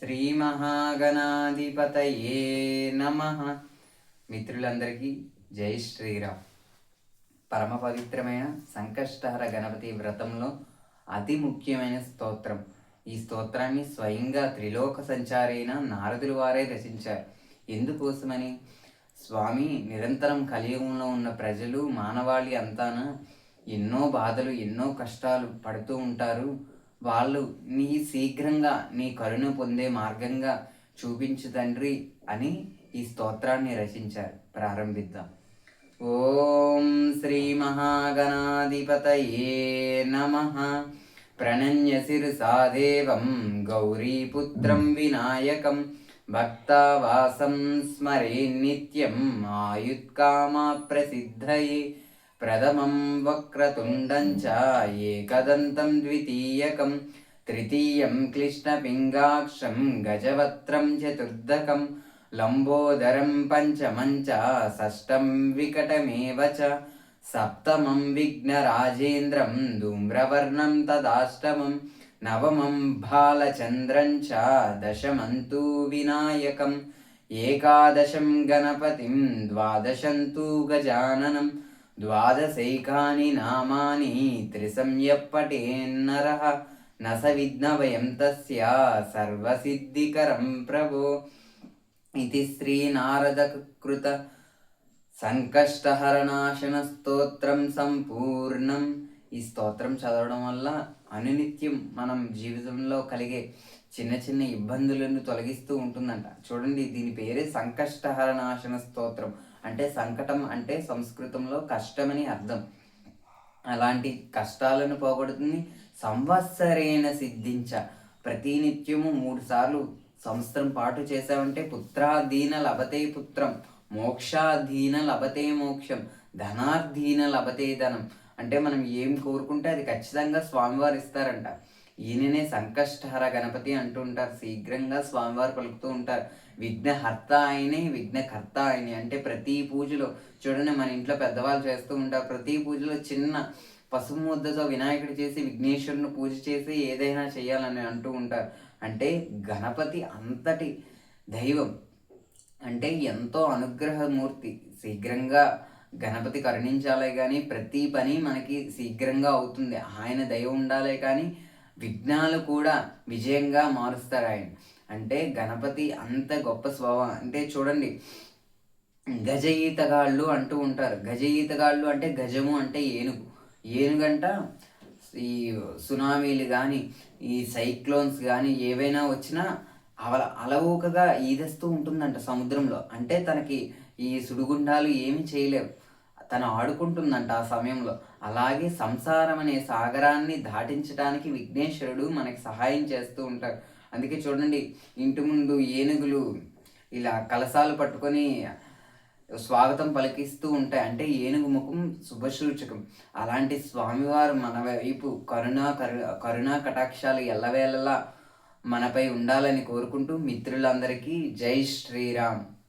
శ్రీమహాగణాధిపతయే నమ. మిత్రులందరికీ జై శ్రీరామ్. పరమ పవిత్రమైన సంకష్టహర గణపతి వ్రతంలో అతి ముఖ్యమైన స్తోత్రం. ఈ స్తోత్రాన్ని స్వయంగా త్రిలోక సంచారైన నారదులు వారే రచించారు. ఎందుకోసమని? స్వామి నిరంతరం కలియుగంలో ఉన్న ప్రజలు మానవాళి అంతాన ఎన్నో బాధలు ఎన్నో కష్టాలు పడుతూ ఉంటారు. వాళ్ళు నీ శీఘ్రంగా నీ కరుణ పొందే మార్గంగా చూపించు తండ్రి అని ఈ స్తోత్రాన్ని రచించారు. ప్రారంభిద్దాం. ఓం శ్రీ మహాగణాధిపతయే నమ. ప్రణన్య శిరసాదేవం గౌరీపుత్రం వినాయకం. భక్తావాసం స్మరే నిత్యం ఆయుత్కామా ప్రసిద్ధయే. प्रथमं वक्रतुण्डं च एकदन्तं द्वितीयकं तृतीयं क्लिष्टपिङ्गाक्षं गजवत्रं चतुर्दकं लम्बोदरं पञ्चमं च षष्ठं विकटमेव च सप्तमं विघ्नराजेन्द्रं धूम्रवर्णं तदाष्टमं नवमं बालचन्द्रं च दशमं तु विनायकम् एकादशं गणपतिं द्वादशं तु गजाननम् ద్వాదశైకాని నామాని త్రిసంయప్పటేన్నర నస విఘ్నవయం తస్య సర్వసిద్ధికరం ప్రభు ఇది శ్రీనారదకృత సంకష్టహరణాశన స్తోత్రం సంపూర్ణం. ఈ స్తోత్రం చదవడం వల్ల అనునిత్యం మనం జీవితంలో కలిగే చిన్న చిన్న ఇబ్బందులను తొలగిస్తూ ఉంటుందంట. చూడండి దీని పేరే సంకష్టహరణాశన స్తోత్రం అంటే సంకటం అంటే సంస్కృతంలో కష్టమని అర్థం. అలాంటి కష్టాలను పోగొడుతుంది సంవత్సరేణ సిద్ధించ. ప్రతినిత్యము మూడు సార్లు సంవత్సరం పాటు చేసామంటే పుత్రాధీన లభతే పుత్రం మోక్షాధీన లభతే మోక్షం ధనార్ధీన లభతే ధనం. అంటే మనం ఏం కోరుకుంటే అది ఖచ్చితంగా స్వామివారు ఇస్తారంట. ఈయననే సంకష్టహర గణపతి అంటుంటారు శీఘ్రంగా స్వామివారు పలుకుతూ ఉంటారు. విఘ్నహర్త ఆయనే విఘ్నకర్త ఆయనే. అంటే ప్రతి పూజలో చూడండి మన ఇంట్లో పెద్దవాళ్ళు చేస్తూ ఉంటారు. ప్రతి పూజలో చిన్న పసుపు ముద్దతో వినాయకుడు చేసి విఘ్నేశ్వరుని పూజ చేసి ఏదైనా చేయాలని అంటూ ఉంటారు. అంటే గణపతి అంతటి దైవం. అంటే ఎంతో అనుగ్రహమూర్తి. శీఘ్రంగా గణపతి కరుణించాలే కానీ ప్రతి పని మనకి శీఘ్రంగా అవుతుంది. ఆయన దయ ఉండాలే కానీ విఘ్నాలు కూడా విజయంగా మారుస్తారు ఆయన. అంటే గణపతి అంత గొప్ప స్వభావం. అంటే చూడండి గజ ఈతగాళ్ళు అంటూ ఉంటారు. గజ ఈతగాళ్ళు అంటే గజము అంటే ఏనుగు. ఏనుగంట ఈ సునామీలు కానీ ఈ సైక్లోన్స్ కానీ ఏవైనా వచ్చినా అల అలవోకగా ఈదేస్తూ ఉంటుందంట సముద్రంలో. అంటే తనకి ఈ సుడిగుండాలు ఏమి చేయలేవు. తను ఆడుకుంటుందంట ఆ సమయంలో. అలాగే సంసారం అనే సాగరాన్ని దాటించడానికి విఘ్నేశ్వరుడు మనకి సహాయం చేస్తూ ఉంటారు అందుకే చూడండి ఇంటి ముందు ఏనుగులు ఇలా కలసాలు పట్టుకొని స్వాగతం పలికిస్తూ ఉంటాయి. అంటే ఏనుగు ముఖం శుభసూచకం. అలాంటి స్వామివారు మన వైపు కరుణా కరు కరుణా కటాక్షాలు ఎల్లవేళలా మనపై ఉండాలని కోరుకుంటూ మిత్రులందరికీ జై శ్రీరామ్.